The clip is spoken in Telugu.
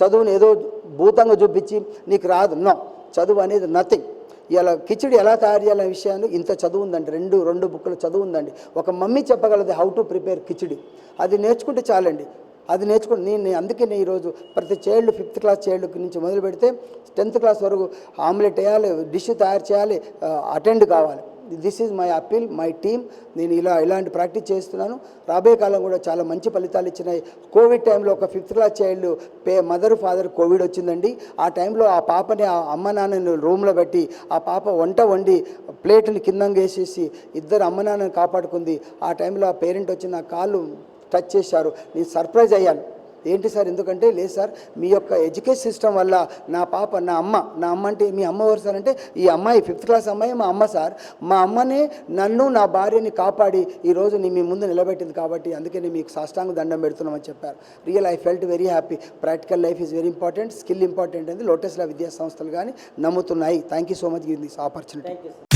చదువుని ఏదో భూతంగా చూపించి నీకు రాదు. నో చదువు అనేది నథింగ్ ఇలా కిచిడి ఎలా తయారు చేయాలనే విషయాన్ని ఇంత చదువు ఉందండి. రెండు రెండు బుక్కులు చదువు ఉందండి. ఒక మమ్మీ చెప్పగలదు హౌ టు ప్రిపేర్ కిచిడి. అది నేర్చుకుంటే చాలండి. అది నేర్చుకుని నేను నేను అందుకే నేను ఈరోజు ప్రతి చైల్డ్ ఫిఫ్త్ క్లాస్ చైల్డ్ నుంచి మొదలు పెడితే టెన్త్ క్లాస్ వరకు ఆమ్లెట్ వేయాలి డిష్ తయారు చేయాలి అటెండ్ కావాలి. This is my appeal my team. నేను ఇలా ఇలాంటి ప్రాక్టీస్ చేస్తున్నాను. రాబోయే కాలం కూడా చాలా మంచి ఫలితాలు ఇచ్చినాయి. కోవిడ్ టైంలో ఒక ఫిఫ్త్ క్లాస్ చైల్డ్ పే మదర్ ఫాదర్ కోవిడ్ వచ్చిందండి. ఆ టైంలో ఆ పాపని ఆ అమ్మ నాన్నని రూమ్లో పెట్టి ఆ పాప వంట వండి ప్లేట్ని కిందంగేసేసి ఇద్దరు అమ్మ నాన్నని కాపాడుకుంది. ఆ టైంలో ఆ పేరెంట్ వచ్చి నా కాళ్ళు టచ్ చేశారు. నేను సర్ప్రైజ్ అయ్యాను. ఏంటి సార్? ఎందుకంటే లేదు సార్ మీ యొక్క ఎడ్యుకేషన్ సిస్టమ్ వల్ల నా పాప నా అమ్మ నా అమ్మ అంటే మీ అమ్మ ఎవరు సార్ అంటే ఈ అమ్మాయి ఫిఫ్త్ క్లాస్ అమ్మాయి మా అమ్మ సార్. మా అమ్మనే నన్ను నా భార్యని కాపాడి ఈరోజు నీ మీ ముందు నిలబెట్టింది కాబట్టి అందుకే నేను మీకు సాష్టాంగ దండం పెడుతున్నామని చెప్పారు. Real I felt very happy practical life is very important skill important అనేది లోటస్ల విద్యా సంస్థలు కానీ నమ్ముతున్నాయి. Thank you so much giving this opportunity